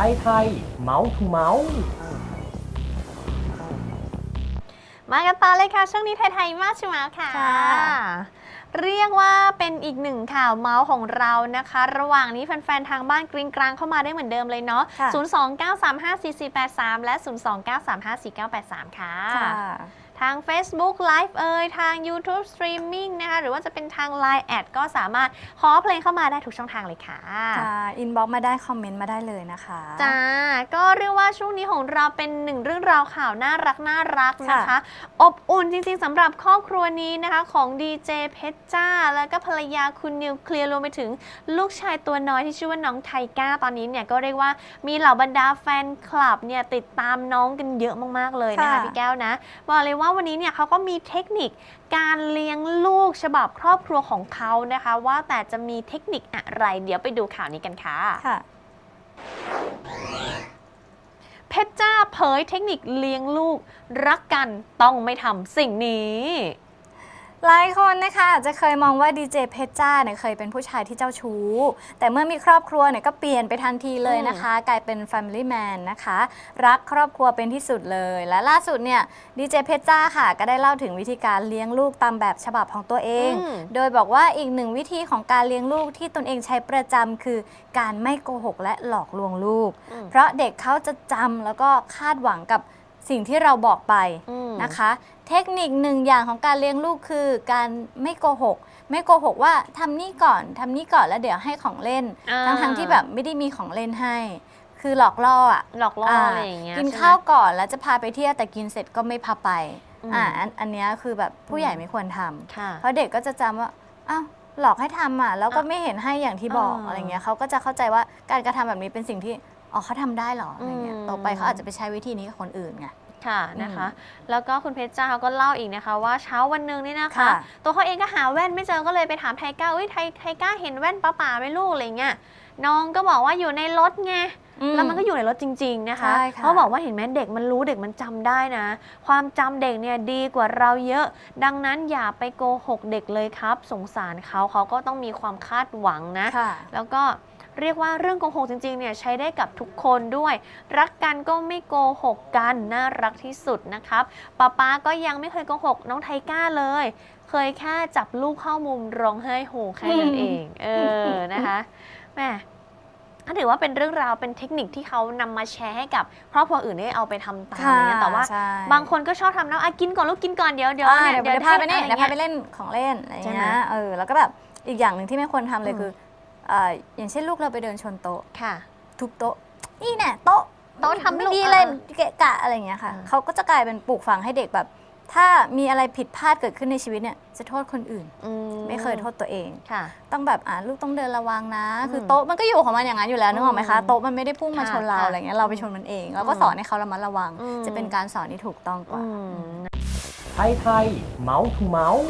ไทยไทยเมาส์ทูเมาส์มากันต่อเลยค่ะ ช่วงนี้ไทยๆมากใช่ไหมค่ะค่ะ เรียกว่าเป็นอีกหนึ่งข่าวเมาส์ของเรานะคะ ระหว่างนี้แฟน ๆ ทางบ้านกริงกลางเข้ามาได้เหมือนเดิมเลยเนาะค่ะ029354483 และ 029354983 ค่ะค่ะทาง Facebook Live เอ่ยทาง YouTube Streaming นะคะหรือว่าจะเป็นทาง Line แอดก็สามารถขอเพลงเข้ามาได้ทุกช่องทางเลยค่ะค่ะอินบ็อกมาได้ คอมเมนต์มาได้เลยนะคะจ้าก็เรียกว่าช่วงนี้ของเราเป็นหนึ่งเรื่องราวข่าวน่ารักน่ารักนะคะค่ะอบอุ่นจริงๆสำหรับครอบครัวนี้นะคะของดีเจเพชรจ้า แล้วก็ภรรยาคุณนิวเคลียร์รวมไปถึงลูกชายตัวน้อยที่ชื่อว่าน้องไทก้าตอนนี้เนี่ยก็เรียกว่ามีเหล่าบรรดาแฟนคลับเนี่ยติดตามน้องกันเยอะมากๆเลยนะคะค่ะพี่แก้วนะบอกเลยว่าวันนี้เนี่ยเขาก็มีเทคนิคการเลี้ยงลูกฉบับครอบครัวของเขานะคะ ว่าแต่จะมีเทคนิคอะไร เดี๋ยวไปดูข่าวนี้กันค่ะค่ะเพชรจ้าเผยเทคนิคเลี้ยงลูก รักกันต้องไม่ทำสิ่งนี้ หลายคนนะคะอาจจะเคยมองว่าดีเจเพชรจ้าเนี่ยเคยเป็นผู้ชายที่เจ้าชู้ แต่เมื่อมีครอบครัวเนี่ยก็เปลี่ยนไปทันทีเลยนะคะ กลายเป็น Family Man นะคะ รักครอบครัวเป็นที่สุดเลย และล่าสุดเนี่ยดีเจเพชรจ้าค่ะ ก็ได้เล่าถึงวิธีการเลี้ยงลูกตามแบบฉบับของตัวเองอืมโดยบอกว่าอีกหนึ่งวิธีของการเลี้ยงลูกที่ตนเองใช้ประจำคือการไม่โกหกและหลอกลวงลูกอืมเพราะเด็กเขาจะจำแล้วก็คาดหวังกับ สิ่งที่เราบอกไปอืมนะคะ เทคนิคหนึ่งอย่างของการเลี้ยงลูกคือการไม่โกหก ไม่โกหกว่าทำนี่ก่อนทำนี่ก่อนแล้วเดี๋ยวให้ของเล่นอ่าทั้งทั้งๆที่แบบไม่ได้มีของเล่นให้ คือหลอกล่ออะหลอกล่ออะไรอย่างเงี้ยกินใช่ไหมข้าวก่อนแล้วจะพาไปเที่ยวแต่กินเสร็จก็ไม่พาไปอืมอ่าอันอันเนี้ยคือแบบผู้ใหญ่ไม่ควรทำค่ะเพราะเด็กก็จะจำว่าอ้าวหลอกให้ทำอะแล้วก็อะไม่เห็นให้อย่างที่บอกอ่าอะไรเงี้ยเขาก็จะเข้าใจว่าการกระทำแบบนี้เป็นสิ่งที่ อ๋อเขาทำได้เหรออะไรเงี้ยอืม ต่อไปเขาอาจจะไปใช้วิธีนี้กับคนอื่นไง ค่ะนะคะ แล้วก็คุณเพชรจ้าเขาก็เล่าอีกนะคะ ว่าเช้าวันหนึ่งนี่นะคะ ค่ะ ตัวเขาเองก็หาแว่นไม่เจอก็เลยไปถามไทก้าเอ้ยไทไทก้าเห็นแว่นป้าป่าไหมลูกอะไรเงี้ยน้องก็บอกว่าอยู่ในรถไงอืแล้วมันก็อยู่ในรถจริง ๆ นะคะ ใช่ค่ะ เขาบอกว่าเห็นไหมเด็กมันรู้เด็กมันจำได้นะ ความจำเด็กเนี่ยดีกว่าเราเยอะ ดังนั้นอย่าไปโกหกเด็กเลยครับ สงสารเขาเขาก็ต้องมีความคาดหวังนะ ค่ะ แล้วก็ เรียกว่าเรื่องโกหกจริงๆเนี่ยใช้ได้กับทุกคนด้วย รักกันก็ไม่โกหกกันน่ารักที่สุดนะครับป๊าป๊าก็ยังไม่เคยโกหกน้องไทก้าเลย เคยแค่จับลูกเข้ามุมร้องไห้โฮแค่นั้นเองเออนะคะแหม่ก็ถือว่าเป็นเรื่องราวเป็นเทคนิคที่เขานำมาแชร์ให้กับครอบครัวอื่นได้เอาไปทำตามอะไรเงี้ยแต่ว่าใช่บางคนก็ชอบทำนะอะกินก่อนลูกกินก่อนเดี๋ยวเดี๋ยวอ่าเนี่ยเดี๋ยวเดี๋ยวพาไปนี่ให้เดี๋ยวพาไปอะไรงี้เล่นของเล่นอะไรใช่ไหมเงี้ยเออแล้วก็แบบอีกอย่างหนึ่งที่ไม่ควรทำเลยอืมคือ เอ่ออย่างเช่นลูกเราไปเดินชนโต๊ะค่ะ ทุบโต๊ะนี่แน่โต๊ะโต๊ะทำไม่ลูกดีเลยอ่าเกะกะอะไรเงี้ยค่ะอ่าเขาก็จะกลายเป็นปลูกฝังให้เด็กแบบ ถ้ามีอะไรผิดพลาดเกิดขึ้นในชีวิตเนี่ยจะโทษคนอื่นอืไม่เคยโทษตัวเองค่ะ ต้องแบบอ่าลูกต้องเดินระวังนะอืมคือโต๊ะมันก็อยู่ของมันอย่างนั้นอยู่แล้วนึกออกไหมคะอืมโต๊ะมันไม่ได้พุ่งมาค่ะชนเราค่ะอะไรเงี้ยเราไปชนมันเองเราก็อืมสอนให้เขาระมัดระวังอืมจะเป็นการสอนที่ถูกต้องกว่าอืมไทยไทยเมาส์ทูเมาส์